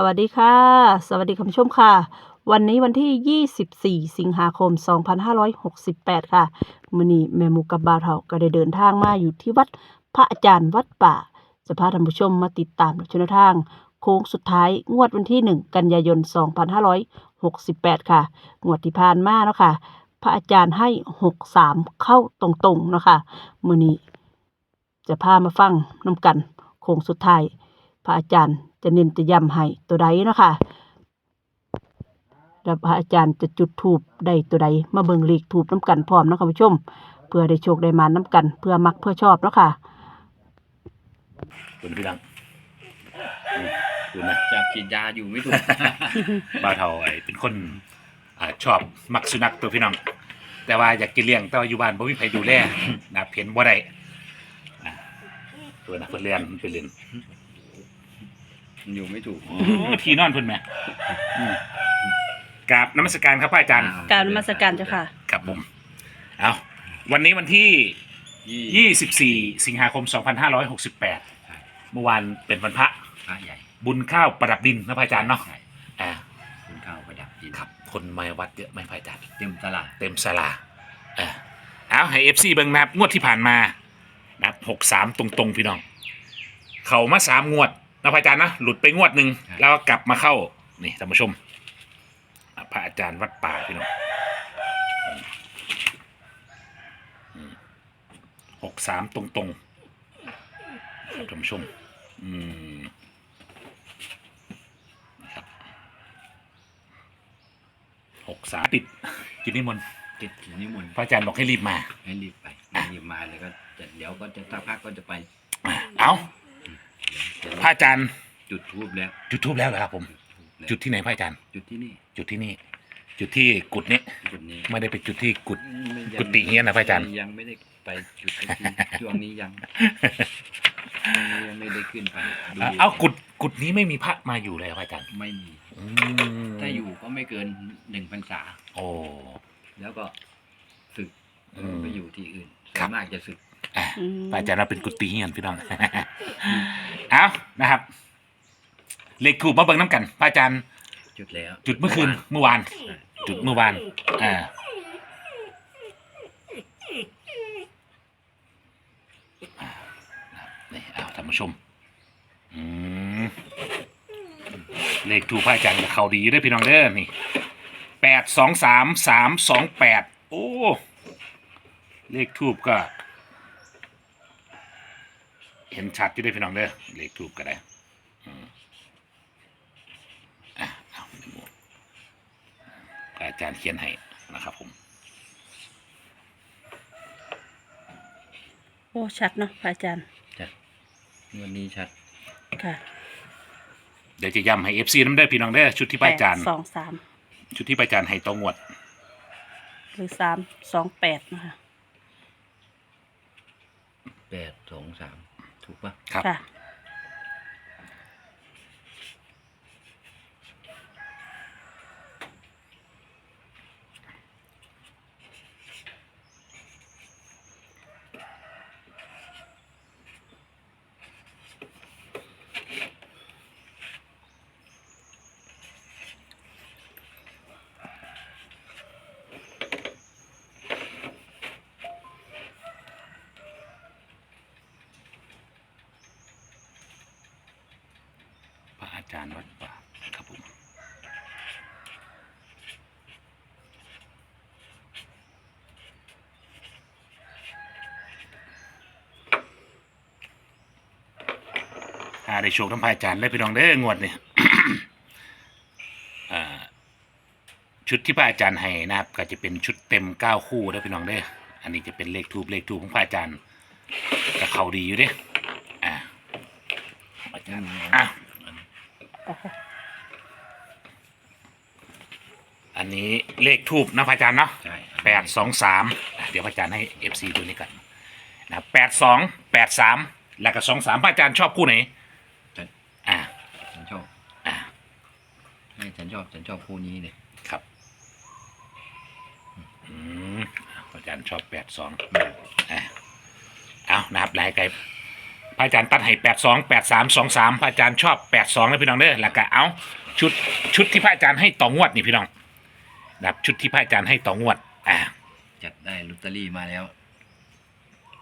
สวัสดีค่ะ สวัสดีคุณผู้ชมค่ะ วันนี้วันที่ 24 สิงหาคม 2568 ค่ะมื้อนี้แม่หมูกับบาเฒ่าก็ได้เดินทางมาอยู่ที่วัดพระอาจารย์วัดป่า จะพาท่านผู้ชมมาติดตามชนทาง โค้งสุดท้ายงวดวันที่ 1 กันยายน 2568 ค่ะ งวดที่ผ่านมาเนาะค่ะ พระอาจารย์ให้ 63 เข้าตรงๆเนาะค่ะมือนี้ จะพามาฟังน้ำกัน โค้งสุดท้ายพระอาจารย์ จะเน้นจะย้ำให้ตัวใดเนาะค่ะแล้วพระอาจารย์จะจุดถูปได้ตัวใด มาเบิ่งเลขถูปน้ำกันพร้อมเนาะค่ะผู้ชม เพื่อได้โชคได้มาน้ำกัน เพื่อมักเพื่อชอบเนาะค่ะคุณพี่ดังอืมคุณนะจับฉีดยาอยู่ไม่ถูก บ้าวเทาไอ้เป็นคนอาชอบมักสุนัขตัวพี่น้อง แต่ว่าอยากกินเลี้ยงแต่ว่าอยู่บ้านบ่มีใครดูแลนะเพียนบ่ได้อ่าตัวนะเพิ่นเรียนเพิ่นเรียน อยู่ไม่ถูกโอ้ที่นอนเพิ่นแหม่อืมกราบนมัสการครับพระอาจารย์กรารนมัสการเจ้าค่ะ ครับผมเอาวันนี้วันที่ ยี่24 สิงหาคม 2568 เมื่อวานเป็นวันพระพระใหญ่บุญข้าวประดับดินนะพระอาจารย์เนาะใช่อ่าคุณข้าวประดับดินครับ คนมาวัดเยอะไหมพระอาจารย์ เต็มตลาดเต็มสลาเออเอาให้เอฟซีเบิ่งนับงวดที่ผ่านมานับหกสามตรงๆ พี่น้อง เขามาสามงวด นะพระอาจารย์นะหลุดไปงวดหนึ่งแล้วก็กลับมาเข้านี่ท่านผู้ชมอะพระอาจารย์วัดป่าพี่น้องหกสามตรง ๆ ครับท่านผู้ชม อืมนะครับหกสามติดกินนิมนต์ติดถึงนิมนต์พระอาจารย์บอกให้รีบมา ให้รีบไปรีบมาเลยก็จะเดี๋ยวก็จะสักพักก็จะไปอะเอาเดี๋ยว พระอาจารย์จุดทูบแล้ว จุดทูบแล้วเหรอครับผมแล้วจุดที่ไหนพระอาจารย์ จุดที่นี่ จุดที่นี่ จุดที่กุดนี้จุดนี้ไม่ได้ไปจุดที่กุด ไม่ยังกุฏิเฮียนนะพระอาจารย์ ยังไม่ได้ไปจุดสักทีช่วงนี้ยังช่วงนี้ยังไม่ได้ขึ้นไปดูเอาเอากุดกุดนี้ไม่มีพระมาอยู่เลยเหรอพระอาจารย์ไม่มี อืมถ้าอยู่ก็ไม่เกินหนึ่งพรรษา โอ้ แล้วก็ศึกอืม ไปอยู่ที่อื่นครัส่วบนมากจะศึก อะอืมพระอาจารย์เราเป็นกุฏิเฮียนพี่น้อง เอานะครับ เลขถูกมาเบิ่งน้ำกันพระอาจารย์จุดแล้วจุดเมื่อคืนเมื่อวาน จุดเมื่อวาน อ่านี่เอาท่านผู้ชม อืม เลขถูกพระอาจารย์กับเขาดีอยู่เด้วยพี่น้องเด้อนี่แปดสองสามสามสองแปดโอ้ เลขทูบก็ เห็นชัดอยู่เด้วยพี่น้องเด้อเลขทูบก็ได้อืมอะเอาในหมวดพระอาจารย์เขียนให้นะครับผม โอ้ชัดเนาะพระอาจารย์วันนี้ชัดค่ะเดี๋ยวจะย้ำให้เอฟซีน้ำเด้อพี่น้องเด้อชุดที่พระอาจารย์สองสามชุดที่พระอาจารย์ให้ตองวด หรือสามสองแปดนะคะ แปดสองสาม ถูกปะครับ ค่ะ จารย์วัดป่าครับผมหาได้โชคทั้งพระอาจารย์และพี่น้องเด้องวดนี่อ่าชุดที่พระอาจารย์ให้นะครับก็จะเป็นชุดเต็มเก้าคู่แล้วพี่น้องเด้ออันนี้จะเป็นเลขทูบเลขทูบของพระอาจารย์ก็เขาดีอยู่เด้อ่าอาจารย์อะ อันนี้เลขทูบนะพระอาจารย์เนาะใช่แปดสองสามเดี๋ยวพระอาจารย์ให้เอฟซีดูนี่กันนะแปดสองแปดสามแล้วก็สองสามพระอาจารย์ชอบคู่ไหนอ่าฉันชอบอ่าให้ฉันชอบฉันชอบคู่นี้เลยครับอืมพระอาจารย์ชอบแปดสองอ่าเอานะครับลายไกล พระอาจารย์ตัดให้แปดสองแปดสามสองสามพระอาจารย์ชอบแปดสองนะพี่น้องเด้อแล้วก็เอาชุดชุดที่พระอาจารย์ให้ต่องวดนี่พี่น้องนะครับชุดที่พระอาจารย์ให้ต่องวดอ่าจัดได้ลอตเตอรี่มาแล้ว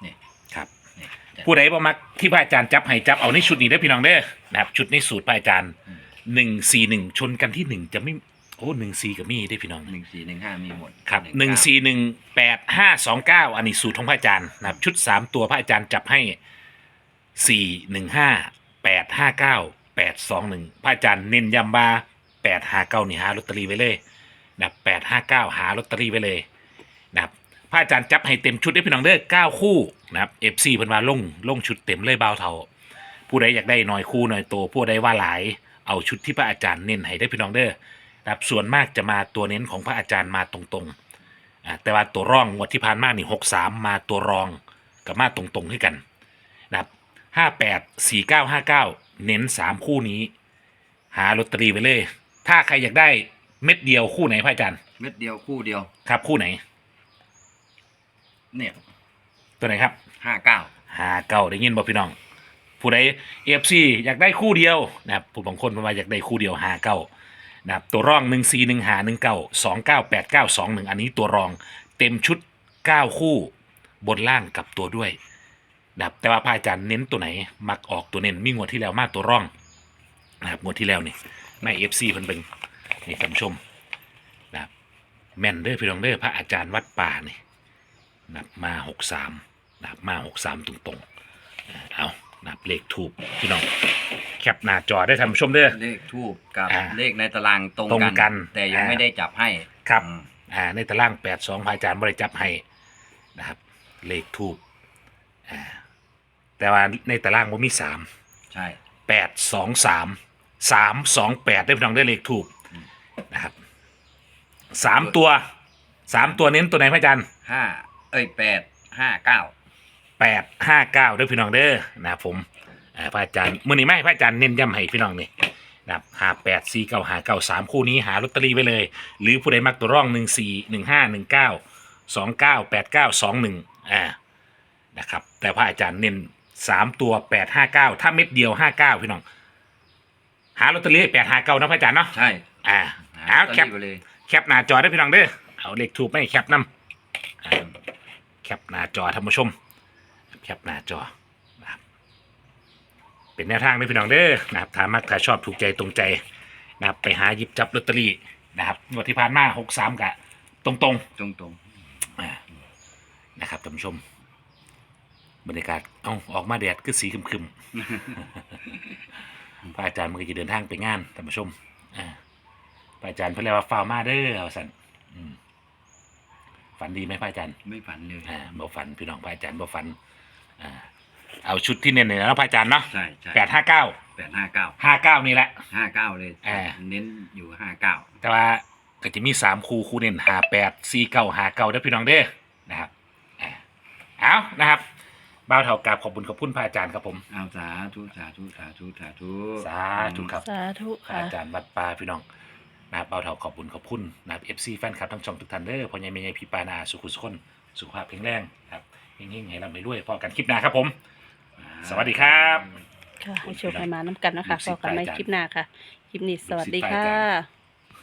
เนี่ยครับเนี่ยจัดผู้ใดบ่มักที่พระอาจารย์จับให้จับเอาในชุดนี้ได้อพี่น้องเด้อนะครับชุดในสูตรพระอาจารย์อืมหนึ่งสี่หนึ่งชนกันที่หนึ่งจะไม่โอ้หนึ่งสี่กับมีได้อพี่น้อง หนึ่งสี่หนึ่งห้ามีหมดครับหเก้านึ่งสี่หนึ่งแปดห้าสองเก้าอันนี้สูตรของพระอาจารย์นะครับชุดสามตัวพระอาจารย์จับให้ สี่หนึ่งห้าแปดห้าเก้าแปดสองหนึ่งพระอาจารย์เน้นย้ำบาแปดห้าเก้านี่หาลอตเตอรี่ไว้เลยนะแปดห้าเก้าหาลอตเตอรี่ไว้เลยนะครับพระอาจารย์จับให้เต็มชุดได้พี่น้องเด้อเก้าคู่นะครับเอฟซีเพิ่นมาลงลงชุดเต็มเลยเบาเท่าผู้ใดอยากได้น้อยคู่น้อยโตผู้ใดว่าหลายเอาชุดที่พระอาจารย์เน้นให้ได้พี่น้องเด้อนะครับส่วนมากจะมาตัวเน้นของพระอาจารย์มาตรงๆอ่าแต่ว่าตัวร่องงวดที่ผ่านมานี่หกสามมาตัวรองกับมาตรงๆให้กัน ห้าแปดสี่เก้าห้าเก้าเน้นสามคู่นี้ หาลอตเตอรี่ไปเลย ถ้าใครอยากได้เม็ดเดียวคู่ไหนพระอาจารย์เม็ดเดียวคู่เดียว ครับคู่ไหน เนี่ยตัวไหนครับห้าเก้าหาเก้าได้ยินบ่พี่น้อง ผู้ใดเอฟซีอยากได้คู่เดียวนะครับผู้บางคนมาอยากได้คู่เดียวหาเก้านะครับตัวรองหนึ่งซีหนึ่งหาหนึ่งเก้าสองเก้าแปดเก้าสองหนึ่งอันนี้ตัวรองเต็มชุดเก้าคู่บนล่างกับตัวด้วย นะครับแต่ว่าพระอาจารย์เน้นตัวไหน มักออกตัวเน้นมีงวดที่แล้วมากตัวร่องนะครับงวดที่แล้วนี่ไม่เอฟซีเพิ่นเป็นนี่ท่านผู้ชมนะครับแม่นเด้อพี่น้องเด้อพระอาจารย์วัดป่านี่นะครับมาหกสามนะครับมาหกสามตรงๆเอานับเลขถูกพี่น้องแคปหน้าจอได้ท่านผู้ชมเด้อ เลขทูบกับอ่าเลขในตารางตรงตรงกันแต่ยังอ่า ไม่ได้จับให้ครับ อืมอ่าในตารางแปดสองพระอาจารย์บริจับให้นะครับ เลขถูกอ่า แต่ว่าในตารางมันมีสามใช่ แปดสองสามสามสองแปดได้พี่น้องได้เลขถูกอืมนะครับสามตัวสามตัวเน้นตัวไหนพระอาจารย์ห้าเอ้ยแปดห้าเก้าแปดห้าเก้าด้วยพี่น้องเด้อนะครับผมอ่าพระอาจารย์มื่อนี้ไม่พระอาจารย์เน้นย้ำให้พี่น้องนี่นะครับหาแปดสี่เก้าหาเก้าสามคู่นี้หาลอตเตอรี่ไว้เลย หรือผู้ใดมักตัวร่องหนึ่งสี่หนึ่งห้าหนึ่งเก้าสองเก้าแปดเก้าสองหนึ่งอ่านะครับ แต่พระอาจารย์เน้น สามตัวแปดห้าเก้าถ้าเม็ดเดียวห้าเก้าพี่น้อง หาลอตเตอรี่แปดห้าเก้านะพระอาจารย์เนาะใช่อ่าหาเอาลอตแคเตอปรี่ไปเลยแคปหน้าจอได้พี่น้องเด้อเอาเลขถูกไม่แคปน้ำอ่าแคปหน้าจอท่านผู้ชมแคปหน้าจอนะครับเป็นแนวทางได้พี่น้องเด้อนะครับถ้ามักถ้าชอบถูกใจตรงใจนะครับไปหาหยิบจับลอตเตอรี่นะครับงวดที่ผ่านมาหกสามกะตรงตรงตรงตรงๆอ่านะครับท่านผู้ชม บรรยากาศเอาออกมาแดดก็สีครึมๆพระอาจารย์มันก็จะเดินทางไปงานท่านผู้ชมอ่าพระอาจารย์เพิ่นเรียกว่าฟาวมาเด้อเอาสันอืมฝันดีไหมพระอาจารย์ๆไม่ฝันเลยอ่าบ่ฝันพี่น้องพระอาจารย์บ่ฝันอ่าเอาชุดที่เน้นเลยนะพระอาจารย์เนาะใช่ใช่แปดห้าเก้าแปดห้าเก้าห้าเก้านี่แหละ ห้าเก้าเลยอ่า เน้นอยู่ห้าเก้าแต่ว่าก็จะมีสามคู่คู่เน้นหาแปดสี่เก้าหาเก้าเด้อพี่น้องเด้อนะครับอ่าเอานะครับ บ่าวเท่ากราบขอบคุณขอบคุณพระอาจารย์ครับผม เอาสาธุสาธุสาธุสาธุสาธุครับ สาธุพระค่ะ อาจารย์วัดป่าพี่น้องนะครับบ่าวเท่าขอบคุณขอบคุณนะครับเอฟซีแฟนคลับทั้งช่องทุกท่านเด้อพ่อใหญ่แม่ใหญ่พี่ปานาสุขุสุขคนสุขภาพแข็งแรงครับเฮงๆให้ร่ำให้รวยพอกันคลิปหน้าครับผม สวัสดีครับ ค่ะให้โชคให้มาน้ำกันนะคะลูกศิพษย์อกันในพระอาจารย์คลิปหน้าค่ะ คลิปนี้สวัสดีลูกศิษย์พระอาค่ะจารย์